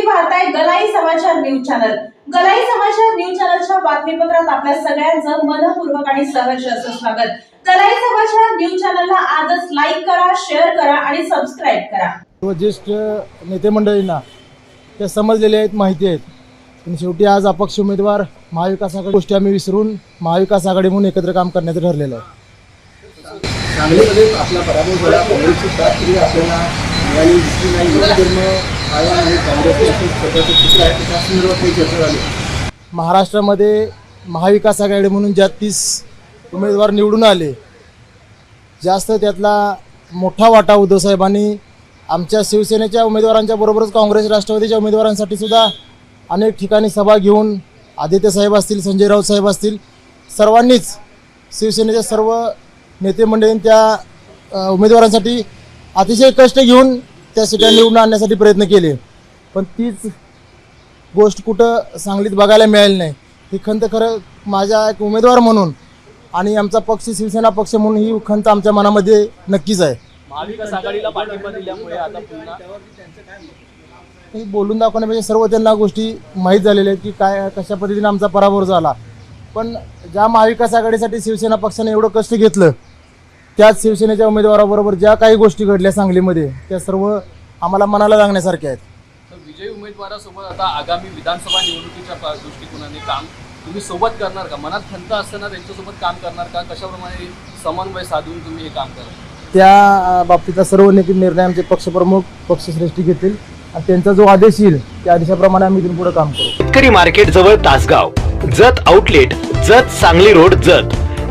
तुम्ही पाहताय गलाई समाचार न्यूज चॅनल. गलाई समाचार न्यूज चॅनलच्या बातमीपत्रात आपल्या सगळ्यांचं मनपूर्वक आणि सहर्ष असं स्वागत. गलाई समाचार न्यूज चॅनलला आजच लाईक करा शेअर करा आणि सबस्क्राईब करा. व ज्येष्ठ नेते मंडळींना त्या समजलेले आहेत माहिती आहेत. पण शेवटी आज अपक्ष उमेदवार महाविकास आघाडी गोष्टी आम्ही विसरून महाविकास आघाडी म्हणून एकत्र काम करण्याचं ठरलेलं आहे. सांगलीमध्ये आपला पराभव झाला. काँग्रेसची साथ तरी आपल्याला मिळाली दिसली नाही. जन्म महाराष्ट्रामध्ये महाविकास आघाडी म्हणून ज्या तीस उमेदवार निवडून आले जास्त त्यातला मोठा वाटा उद्धवसाहेबांनी आमच्या शिवसेनेच्या उमेदवारांच्या बरोबरच काँग्रेस राष्ट्रवादीच्या उमेदवारांसाठी सुद्धा अनेक ठिकाणी सभा घेऊन आदित्य साहेब असतील संजय राऊत साहेब असतील सर्वांनीच शिवसेनेच्या सर्व नेते मंडळींनी त्या उमेदवारांसाठी अतिशय कष्ट घेऊन त्या सीटा निवडून आणण्यासाठी प्रयत्न केले. पण तीच गोष्ट कुठं सांगलीत बघायला मिळाली नाही. ही खंत खरं माझ्या एक उमेदवार म्हणून आणि आमचा पक्ष शिवसेना पक्ष म्हणून ही खंत आमच्या मनामध्ये नक्कीच आहे. महाविकास आघाडीला पाठिंबा दिल्यामुळे आता पुन्हा हे बोलून दाखवण्यापेक्षा सर्व त्यांना गोष्टी माहीत झालेल्या आहेत की काय कशा पद्धतीने आमचा पराभव झाला. पण ज्या महाविकास आघाडीसाठी शिवसेना पक्षाने एवढं कष्ट घेतलं त्याच शिवसेनेच्या उमेदवाराबरोबर ज्या काही गोष्टी घडल्या सांगलीमध्ये त्या सर्व आम्हाला मनाला लागण्यासारख्या आहेत. तर विजयी उमेदवारासोबत आता आगामी विधानसभा निवडणुकीच्या पा- दृष्टिकोनाने काम तुम्ही सोबत करणार का? मनात खंत असताना त्यांच्यासोबत काम करणार का? कशाप्रमाणे समन्वय साधून तुम्ही हे काम करणार? त्या अ, बाबतीतला सर्व निश्चित निर्णय आमचे पक्षप्रमुख पक्षश्रेष्ठी घेतील आणि त्यांचा जो आदेश येईल त्या आदेशाप्रमाणे आम्ही इथून पुढे काम करू. शेतकरी मार्केट जवळ तासगाव जत आउटलेट जत सांगली रोड जत.